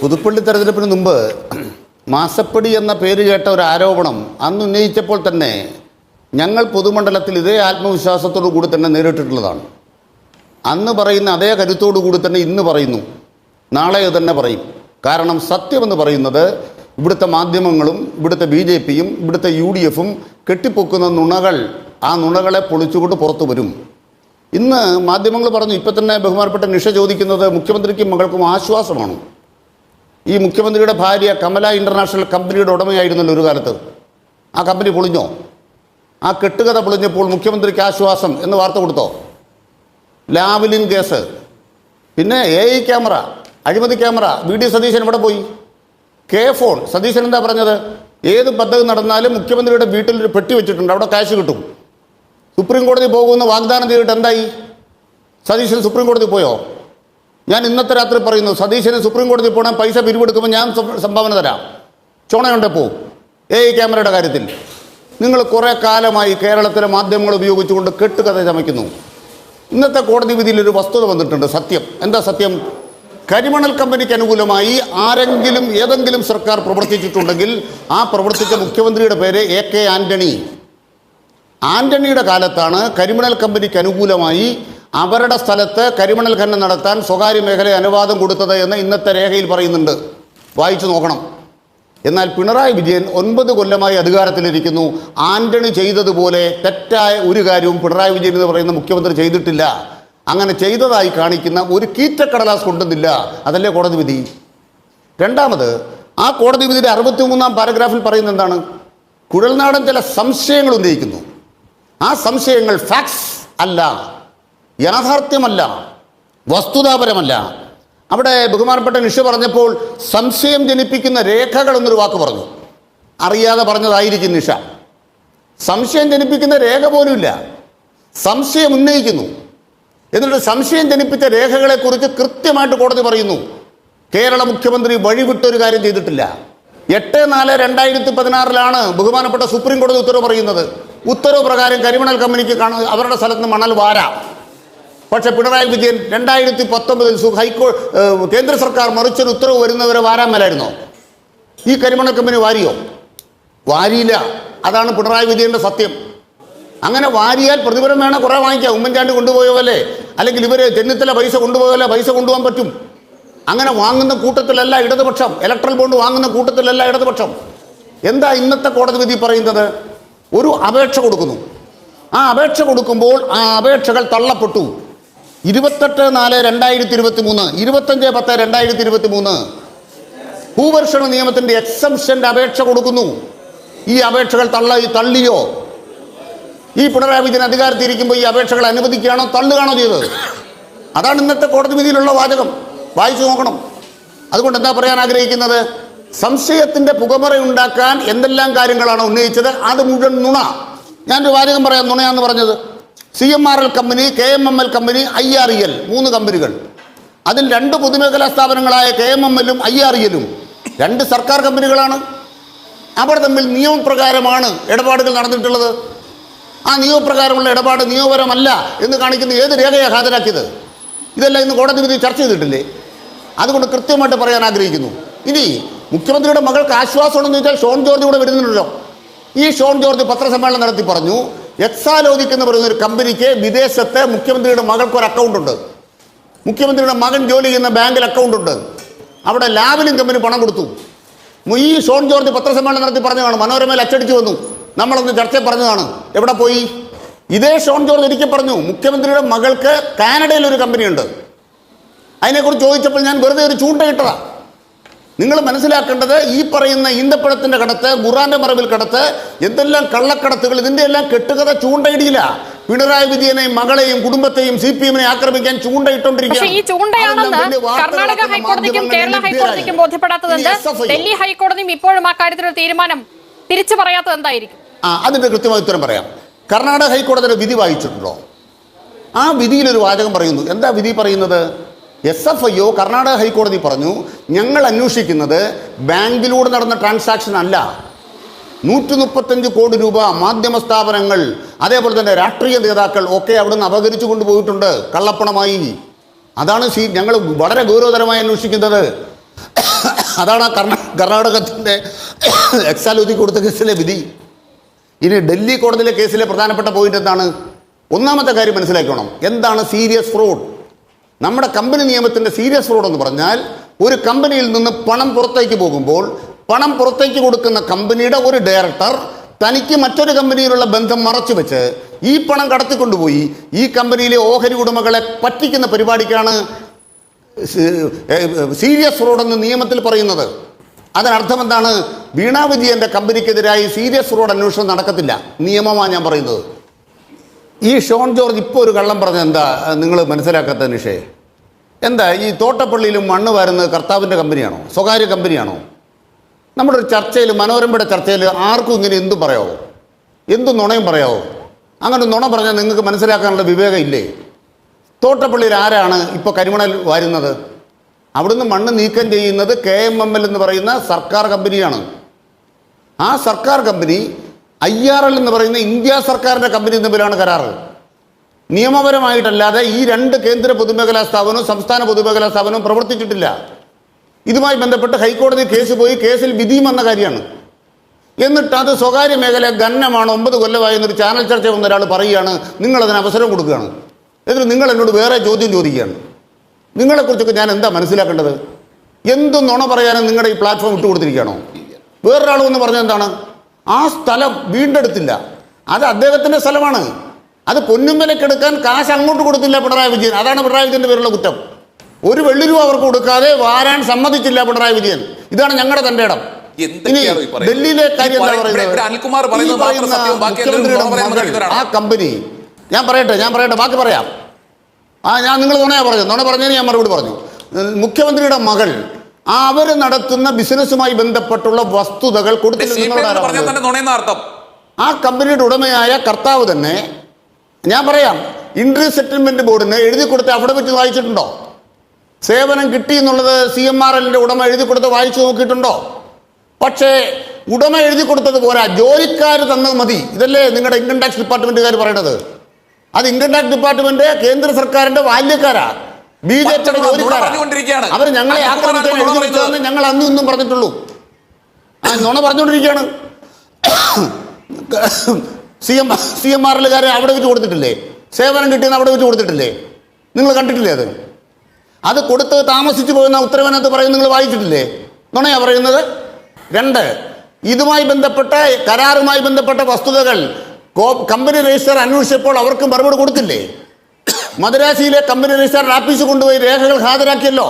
പുതുപ്പള്ളി തെരഞ്ഞെടുപ്പിന് മുമ്പ് മാസപ്പടി എന്ന പേര് കേട്ട ഒരു ആരോപണം അന്ന് ഉന്നയിച്ചപ്പോൾ തന്നെ ഞങ്ങൾ പൊതുമണ്ഡലത്തിൽ ഇതേ ആത്മവിശ്വാസത്തോടു കൂടി തന്നെ നേരിട്ടിട്ടുള്ളതാണ്. അന്ന് പറയുന്ന അതേ കരുത്തോടു കൂടി തന്നെ ഇന്ന് പറയുന്നു. നാളെ തന്നെ പറയും. കാരണം സത്യമെന്ന് പറയുന്നത് ഇവിടുത്തെ മാധ്യമങ്ങളും ഇവിടുത്തെ ബി ജെ പിയും ഇവിടുത്തെ യു ഡി എഫും കെട്ടിപ്പൊക്കുന്ന നുണകൾ ആ നുണകളെ പൊളിച്ചുകൊണ്ട് പുറത്തു വരും. ഇന്ന് മാധ്യമങ്ങൾ പറഞ്ഞു ഇപ്പം തന്നെ ബഹുമാനപ്പെട്ട നിഷ ചോദിക്കുന്നത് മുഖ്യമന്ത്രിക്കും മകൾക്കും ആശ്വാസമാണ്. ഈ മുഖ്യമന്ത്രിയുടെ ഭാര്യ കമല ഇന്റർനാഷണൽ കമ്പനിയുടെ ഉടമയായിരുന്നല്ലോ ഒരു കാലത്ത്. ആ കമ്പനി പൊളിഞ്ഞോ? ആ കെട്ടുകഥ പൊളിഞ്ഞപ്പോൾ മുഖ്യമന്ത്രിക്ക് ആശ്വാസം എന്ന് വാർത്ത കൊടുത്തോ? Lavalin case. പിന്നെ എ ഐ ക്യാമറ അഴിമതി ക്യാമറ. വി ഡി സതീശൻ എവിടെ പോയി? K phone. സതീശൻ എന്താ പറഞ്ഞത്? ഏത് പദ്ധതി നടന്നാലും മുഖ്യമന്ത്രിയുടെ വീട്ടിൽ ഒരു പെട്ടി വെച്ചിട്ടുണ്ട്. അവിടെ കാശ് കിട്ടും. സുപ്രീം കോടതി പോകുമെന്ന് വാഗ്ദാനം ചെയ്തിട്ട് എന്തായി? സതീശൻ സുപ്രീം കോടതി പോയോ? ഞാൻ ഇന്നത്തെ രാത്രി പറയുന്നു സതീശന് സുപ്രീം കോടതി പോകണം പൈസ പിരിവെടുക്കുമ്പോൾ ഞാൻ സംഭാവന തരാം. ചുണയുണ്ട് പോ. എ ക്യാമറയുടെ കാര്യത്തിൽ. നിങ്ങൾ കുറേ കാലമായി കേരളത്തിലെ മാധ്യമങ്ങൾ ഉപയോഗിച്ചുകൊണ്ട് കെട്ടുകഥ ചമയ്ക്കുന്നു. ഇന്നത്തെ കോടതി വിധിയിൽ ഒരു വസ്തുത വന്നിട്ടുണ്ട് സത്യം. എന്താ സത്യം? കരിമണൽ കമ്പനിക്ക് അനുകൂലമായി ആരെങ്കിലും ഏതെങ്കിലും സർക്കാർ പ്രവർത്തിച്ചിട്ടുണ്ടെങ്കിൽ ആ പ്രവർത്തിച്ച മുഖ്യമന്ത്രിയുടെ പേര് എ കെ ആന്റണി. ആന്റണിയുടെ കാലത്താണ് കരിമണൽ കമ്പനിക്ക് അനുകൂലമായി അവരുടെ സ്ഥലത്ത് കരിമണൽ ഖനനം നടത്താൻ സ്വകാര്യ മേഖല അനുവാദം കൊടുത്തത് എന്ന് ഇന്നത്തെ രേഖയിൽ പറയുന്നുണ്ട്. വായിച്ചു നോക്കണം. എന്നാൽ പിണറായി വിജയൻ ഒൻപത് കൊല്ലമായി അധികാരത്തിലിരിക്കുന്നു. ആന്റണി ചെയ്തതുപോലെ തെറ്റായ ഒരു കാര്യവും പിണറായി വിജയൻ എന്ന് പറയുന്ന മുഖ്യമന്ത്രി ചെയ്തിട്ടില്ല. അങ്ങനെ ചെയ്തതായി കാണിക്കുന്ന ഒരു കീറ്റക്കടലാസ് കൊണ്ടുന്നില്ല അതല്ലേ കോടതി വിധി? രണ്ടാമത് ആ കോടതി വിധിയുടെ അറുപത്തിമൂന്നാം പാരഗ്രാഫിൽ പറയുന്നത് എന്താണ്? കുഴൽനാടൻ ചില സംശയങ്ങൾ ഉന്നയിക്കുന്നു. ആ സംശയങ്ങൾ ഫാക്ട്സ് അല്ല. യാഥാർത്ഥ്യമല്ല വസ്തുതാപരമല്ല. അവിടെ ബഹുമാനപ്പെട്ട നിഷ പറഞ്ഞപ്പോൾ സംശയം ജനിപ്പിക്കുന്ന രേഖകൾ എന്നൊരു വാക്ക് പറഞ്ഞു. അറിയാതെ പറഞ്ഞതായിരിക്കും നിഷ. സംശയം ജനിപ്പിക്കുന്ന രേഖ പോലുമില്ല. സംശയം ഉന്നയിക്കുന്നു. എന്നിട്ട് സംശയം ജനിപ്പിച്ച രേഖകളെക്കുറിച്ച് കൃത്യമായിട്ട് കോടതി പറയുന്നു. കേരള മുഖ്യമന്ത്രി വഴിവിട്ടൊരു കാര്യം ചെയ്തിട്ടില്ല. എട്ട് നാല് രണ്ടായിരത്തി പതിനാറിലാണ് ബഹുമാനപ്പെട്ട സുപ്രീം കോടതി ഉത്തരവ് പറയുന്നത്. ഉത്തരവ് പ്രകാരം കരിമണൽ കമ്പനിക്ക് കാണുന്നത് അവരുടെ സ്ഥലത്ത് മണൽ വാരാം. പക്ഷെ പിണറായി വിജയൻ രണ്ടായിരത്തി പത്തൊമ്പതിൽ ഹൈക്കോ കേന്ദ്ര സർക്കാർ മറിച്ചൊരു ഉത്തരവ് വരുന്നവരെ വാരാൻ മേലായിരുന്നോ? ഈ കരിമണ കമ്പനി വാരിയോ? വാരിയില്ല. അതാണ് പിണറായി വിജയന്റെ സത്യം. അങ്ങനെ വാരിയാൽ പ്രതിഫലം വേണം കുറേ വാങ്ങിക്കാം. ഉമ്മൻചാണ്ടി കൊണ്ടുപോയവല്ലേ? അല്ലെങ്കിൽ ഇവർ ചെന്നിത്തല പൈസ കൊണ്ടുപോയല്ലേ പൈസ കൊണ്ടുപോകാൻ പറ്റും? അങ്ങനെ വാങ്ങുന്ന കൂട്ടത്തിലല്ല ഇടതുപക്ഷം. ഇലക്ട്രൽ ബോണ്ട് വാങ്ങുന്ന കൂട്ടത്തിലല്ല ഇടതുപക്ഷം. എന്താ ഇന്നത്തെ കോടതി വിധി പറയുന്നത്? ഒരു അപേക്ഷ കൊടുക്കുന്നു. ആ അപേക്ഷ കൊടുക്കുമ്പോൾ ആ അപേക്ഷകൾ തള്ളപ്പെട്ടു. ഇരുപത്തെട്ട് നാല് രണ്ടായിരത്തി ഇരുപത്തി മൂന്ന് ഇരുപത്തഞ്ച് പത്ത് രണ്ടായിരത്തി ഇരുപത്തി മൂന്ന് ഭൂവർഷണ നിയമത്തിന്റെ എക്സംഷന്റെ അപേക്ഷ കൊടുക്കുന്നു. ഈ അപേക്ഷകൾ തള്ള തള്ളിയോ? ഈ പിണറായി വിജയൻ അധികാരത്തിരിക്കുമ്പോൾ ഈ അപേക്ഷകൾ അനുവദിക്കുകയാണോ തള്ളുകയാണോ ചെയ്തത്? അതാണ് ഇന്നത്തെ കോടതി വിധിയിലുള്ള വാചകം. വായിച്ചു നോക്കണം. അതുകൊണ്ട് എന്താ പറയാൻ ആഗ്രഹിക്കുന്നത്? സംശയത്തിന്റെ പുകമറ ഉണ്ടാക്കാൻ എന്തെല്ലാം കാര്യങ്ങളാണ് ഉന്നയിച്ചത്? അത് മുഴുവൻ നുണ. ഞാനൊരു വാചകം പറയാം നുണയാന്ന് പറഞ്ഞത്. C M R L company K M M L company I R E L മൂന്ന് കമ്പനികൾ. അതിൽ രണ്ട് പൊതുമേഖലാ സ്ഥാപനങ്ങളായ കെ എം എം എല്ലും ഐ ആർ ഇ എല്ലും. രണ്ട് സർക്കാർ കമ്പനികളാണ്. അവർ തമ്മിൽ നിയമപ്രകാരമാണ് ഇടപാടുകൾ നടന്നിട്ടുള്ളത്. ആ നിയമപ്രകാരമുള്ള ഇടപാട് നിയമപരമല്ല എന്ന് കാണിക്കുന്ന ഏത് രേഖയാണ് ഹാജരാക്കിയത്? ഇതെല്ലാം ഇന്ന് കോടതി വിധി ചർച്ച ചെയ്തിട്ടില്ലേ? അതുകൊണ്ട് കൃത്യമായിട്ട് പറയാൻ ആഗ്രഹിക്കുന്നു. ഇനി മുഖ്യമന്ത്രിയുടെ മകൾക്ക് ആശ്വാസമുണ്ടെന്ന് ചോദിച്ചാൽ ഷോൺ ജോർജ് കൂടെ വരുന്നുണ്ടല്ലോ. ഈ ഷോൺ ജോർജ് പത്രസമ്മേളനം നടത്തി പറഞ്ഞു എക്സാലോജിക് എന്ന് പറയുന്ന ഒരു കമ്പനിക്ക് വിദേശത്തെ മുഖ്യമന്ത്രിയുടെ മകൾക്ക് ഒരു അക്കൗണ്ട് ഉണ്ട് മുഖ്യമന്ത്രിയുടെ മകൻ ജോലി ചെയ്യുന്ന ബാങ്കിൽ അക്കൗണ്ട് ഉണ്ട് അവിടെ ലാബിലും കമ്പനി പണം കൊടുത്തു. ഈ ഷോൺ ജോർജ് പത്രസമ്മേളനം നടത്തി പറഞ്ഞതാണ്. മനോരമയിൽ അച്ചടിച്ചു വന്നു. നമ്മളൊന്ന് ചർച്ച പറഞ്ഞതാണ്. എവിടെ പോയി? ഇതേ ഷോൺ ജോർജ് ഒരിക്കൽ പറഞ്ഞു മുഖ്യമന്ത്രിയുടെ മകൾക്ക് കാനഡയിൽ ഒരു കമ്പനിയുണ്ട്. അതിനെക്കുറിച്ച് ചോദിച്ചപ്പോൾ ഞാൻ വെറുതെ ഒരു ചൂണ്ടയിട്ടതാ നിങ്ങൾ മനസ്സിലാക്കേണ്ടത് ഈ പറയുന്ന ഈന്തപ്പഴത്തിന്റെ കടത്ത് ഖുറാന്റെ മറവിൽ കടത്ത് എന്തെല്ലാം കള്ളക്കടത്തുകൾ ഇതിന്റെ എല്ലാം കെട്ടുകഥ ചൂണ്ടയിടിയില്ല പിണറായി വിജയനെയും മകളെയും കുടുംബത്തെയും സി പി എമ്മിനെ ആക്രമിക്കാൻ വാർത്തകളാക്കുന്ന കർണാടക ഹൈക്കോടതിക്കും കേരള ഹൈക്കോടതിക്കും? ഡൽഹി ഹൈക്കോടതിയും ഇപ്പോഴും ആ കാര്യത്തിൽ തീരുമാനം തിരിച്ചു പറയാത്തത് എന്തായിരിക്കും? ആ അതിന്റെ കൃത്യമായ ഉത്തരം പറയാം. കർണാടക ഹൈക്കോടതിയുടെ വിധി വായിച്ചിട്ടുണ്ടോ? ആ വിധിയിൽ ഒരു വാചകം പറയുന്നു. എന്താ വിധി പറയുന്നത്? S F I O Karnataka ഹൈക്കോടതി പറഞ്ഞു ഞങ്ങൾ അന്വേഷിക്കുന്നത് ബാങ്കിലൂടെ നടന്ന ട്രാൻസാക്ഷൻ അല്ല. നൂറ്റി മുപ്പത്തഞ്ച് കോടി രൂപ മാധ്യമ സ്ഥാപനങ്ങൾ അതേപോലെ തന്നെ രാഷ്ട്രീയ നേതാക്കൾ ഒക്കെ അവിടുന്ന് അപകരിച്ചു കൊണ്ടുപോയിട്ടുണ്ട് കള്ളപ്പണമായി. അതാണ് സി ഞങ്ങൾ വളരെ ഗൗരവതരമായി അന്വേഷിക്കുന്നത്. അതാണ് ആ കർണ കർണാടകത്തിന്റെ എക്സാലോജി കൊടുത്ത കേസിലെ വിധി. ഇനി ഡൽഹി കോടതിയിലെ കേസിലെ പ്രധാനപ്പെട്ട പോയിന്റ് എന്താണ്? ഒന്നാമത്തെ കാര്യം മനസ്സിലാക്കണം എന്താണ് സീരിയസ് ഫ്രോഡ്? നമ്മുടെ കമ്പനി നിയമത്തിന്റെ സീരിയസ് ഫ്രോഡ് എന്ന് പറഞ്ഞാൽ ഒരു കമ്പനിയിൽ നിന്ന് പണം പുറത്തേക്ക് പോകുമ്പോൾ പണം പുറത്തേക്ക് കൊടുക്കുന്ന കമ്പനിയുടെ ഒരു ഡയറക്ടർ തനിക്ക് മറ്റൊരു കമ്പനിയിലുള്ള ബന്ധം മറച്ചു വെച്ച് ഈ പണം കടത്തിക്കൊണ്ടുപോയി ഈ കമ്പനിയിലെ ഓഹരി ഉടമകളെ പറ്റിക്കുന്ന പരിപാടിക്കാണ് സീരിയസ് ഫ്രോഡ് എന്ന് നിയമത്തിൽ പറയുന്നത്. അതിനർത്ഥം എന്താണ്? വീണാ വിജയന്റെ കമ്പനിക്കെതിരായി സീരിയസ് ഫ്രോഡ് അന്വേഷണം നടക്കത്തില്ല. നിയമമാണ് ഞാൻ പറയുന്നത്. ഈ ഷോൺ ജോർജ് ഇപ്പോൾ ഒരു കള്ളം പറഞ്ഞ എന്താ? നിങ്ങൾ മനസ്സിലാക്കാത്ത നിഷേ. എന്താ ഈ തോട്ടപ്പള്ളിയിലും മണ്ണ് വാരുന്നത് കർത്താവിന്റെ കമ്പനിയാണോ? സ്വകാര്യ കമ്പനിയാണോ? നമ്മുടെ ഒരു ചർച്ചയിൽ മനോരമയുടെ ചർച്ചയിൽ ആർക്കും ഇങ്ങനെ എന്തും പറയാവോ? എന്തും നുണയും പറയാവോ? അങ്ങനെ നുണ പറഞ്ഞാൽ നിങ്ങൾക്ക് മനസ്സിലാക്കാനുള്ള വിവേകം ഇല്ലേ? തോട്ടപ്പള്ളിയിൽ ആരാണ് ഇപ്പോൾ കരിമണൽ വാരുന്നത്? അവിടുന്ന് മണ്ണ് നീക്കം ചെയ്യുന്നത് കെ എം എം എൽ എന്ന് പറയുന്ന സർക്കാർ കമ്പനിയാണ്. ആ സർക്കാർ കമ്പനി ഐ ആർ എൽ എന്ന് പറയുന്ന ഇന്ത്യ സർക്കാരിന്റെ കമ്പനി തമ്മിലാണ് കരാറ്. നിയമപരമായിട്ടല്ലാതെ ഈ രണ്ട് കേന്ദ്ര പൊതുമേഖലാ സ്ഥാപനവും സംസ്ഥാന പൊതുമേഖലാ സ്ഥാപനവും പ്രവർത്തിച്ചിട്ടില്ല. ഇതുമായി ബന്ധപ്പെട്ട് ഹൈക്കോടതി കേസ് പോയി കേസിൽ വിധിയും വന്ന കാര്യമാണ്. എന്നിട്ട് അത് സ്വകാര്യ മേഖല ഗന്നമാണ് ഒമ്പത് കൊല്ലമായി എന്നൊരു ചാനൽ ചർച്ച വന്ന ഒരാൾ പറയുകയാണ് നിങ്ങളതിന് അവസരം കൊടുക്കുകയാണ്. എന്നിട്ട് നിങ്ങൾ എന്നോട് വേറെ ചോദ്യം ചോദിക്കുകയാണ്. നിങ്ങളെക്കുറിച്ചൊക്കെ ഞാൻ എന്താ മനസ്സിലാക്കേണ്ടത്? എന്തും നുണ പറയാനും നിങ്ങളുടെ ഈ പ്ലാറ്റ്ഫോം ഇട്ട് വേറൊരാൾ എന്ന് പറഞ്ഞെന്താണ് ആ സ്ഥലം വീണ്ടെടുത്തില്ല. അത് അദ്ദേഹത്തിന്റെ സ്ഥലമാണ്. അത് പൊന്നുമ്പലക്കെടുക്കാൻ കാശ് അങ്ങോട്ട് കൊടുത്തില്ല പിണറായി വിജയൻ. അതാണ് പിണറായി വിജയന്റെ പേരുള്ള കുറ്റം. ഒരു വെള്ളി രൂപ അവർക്ക് കൊടുക്കാതെ വാരാൻ സമ്മതിച്ചില്ല പിണറായി വിജയൻ. ഇതാണ് ഞങ്ങളുടെ തന്റെ ഇടം? ഡൽഹിയിലെ കാര്യം. ആ കമ്പനി ഞാൻ പറയട്ടെ ഞാൻ പറയട്ടെ ബാക്കി പറയാം. ആ ഞാൻ നിങ്ങൾ നുണയാ പറഞ്ഞു നുണ പറഞ്ഞതിന് ഞാൻ മറുപടി പറഞ്ഞു. മുഖ്യമന്ത്രിയുടെ മകൾ അവർ നടത്തുന്ന ബിസിനസ്സുമായി ബന്ധപ്പെട്ടുള്ള വസ്തുതകൾ കൊടുത്തിട്ടുണ്ട് ആ കമ്പനിയുടെ ഉടമയായ കർത്താവ് തന്നെ ഞാൻ പറയാം ഇൻട്രി സെറ്റിൽമെന്റ് ബോർഡിന് എഴുതി കൊടുത്ത് അവിടെ വെച്ച് വായിച്ചിട്ടുണ്ടോ? സേവനം കിട്ടി എന്നുള്ളത് സി എം ആർ എല്ലിന്റെ ഉടമ എഴുതി കൊടുത്ത് വായിച്ചു നോക്കിയിട്ടുണ്ടോ? പക്ഷേ ഉടമ എഴുതി കൊടുത്തത് പോരാ ജോലിക്കാർ തന്നത് മതി. ഇതല്ലേ നിങ്ങളുടെ ഇൻകം ടാക്സ് ഡിപ്പാർട്ട്മെന്റുകാർ പറയണത്. അത് ഇൻകം ടാക്സ് ഡിപ്പാർട്ട്മെന്റ് കേന്ദ്ര സർക്കാരിന്റെ ബാല്യക്കാരാ ബി ജെ പിയുടെ. അവർ ഞങ്ങളെ ആക്രമിക്കാൻ എഴുതി വെച്ചതെന്ന് ഞങ്ങൾ അന്നും ഇന്നും പറഞ്ഞിട്ടുള്ളൂ. ആ നുണ പറഞ്ഞുകൊണ്ടിരിക്കുകയാണ്. C M C M R എല്ലുകാരെ അവിടെ വെച്ച് കൊടുത്തിട്ടില്ലേ? സേവനം കിട്ടിയെന്ന് അവിടെ വെച്ച് കൊടുത്തിട്ടില്ലേ? നിങ്ങൾ കണ്ടിട്ടില്ലേ അത്? അത് കൊടുത്ത് താമസിച്ചു പോകുന്ന ഉത്തരവിനകത്ത് പറയുന്നത് നിങ്ങൾ വായിച്ചിട്ടില്ലേ? നുണയാ പറയുന്നത്? രണ്ട് ഇതുമായി ബന്ധപ്പെട്ട കരാറുമായി ബന്ധപ്പെട്ട വസ്തുതകൾ കമ്പനി രജിസ്റ്റർ അന്വേഷിച്ചപ്പോൾ അവർക്ക് മറുപടി കൊടുത്തില്ലേ? മദ്രാസിയിലെ കമ്പനി രജിസ്റ്റർ ആഫീസ് കൊണ്ടുപോയി രേഖകൾ ഹാജരാക്കിയല്ലോ.